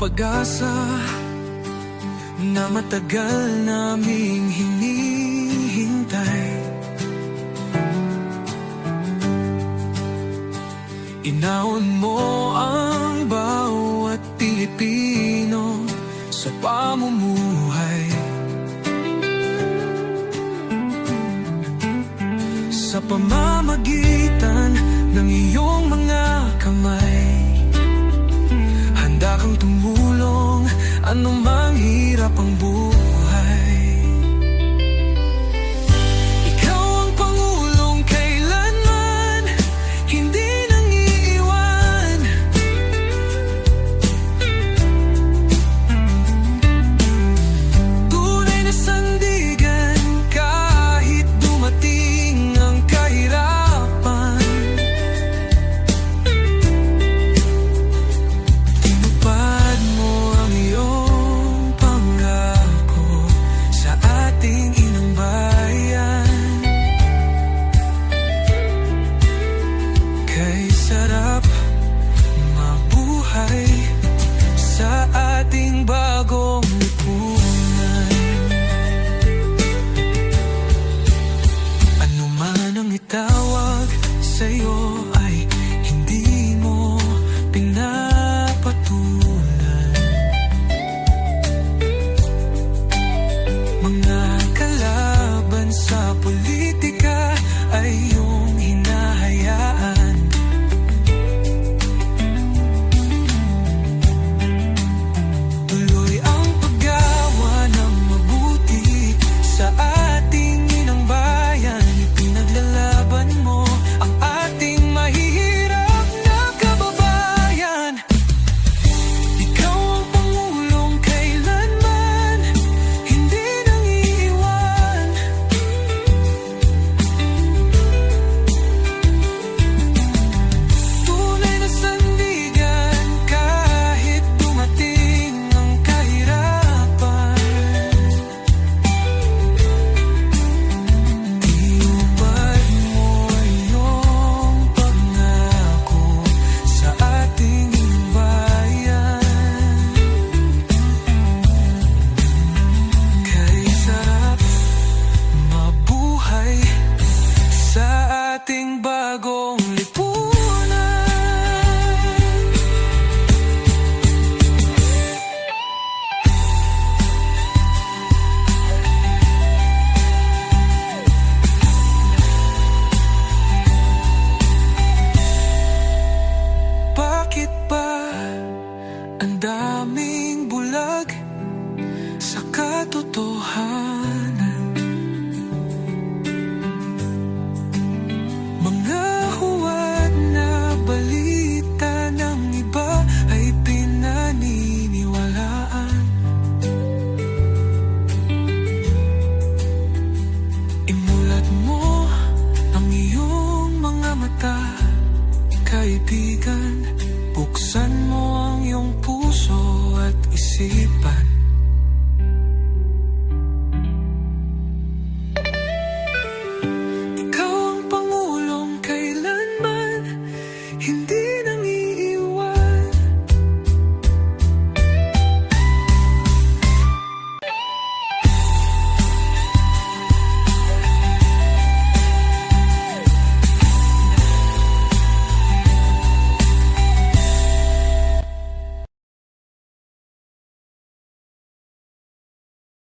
pag-asa na matagal naming hinihintay. Inaon mo ang bawat Pilipino sa pamumuhay. Sa pamamagitan ng iyong mga Ang daming bulag sa katotohanan. Mga huwad na balita ng iba ay pinaniniwalaan. Imulat mo ang iyong mga mata, kaibigan. Buksan mo ang iyong puso puso at isipan.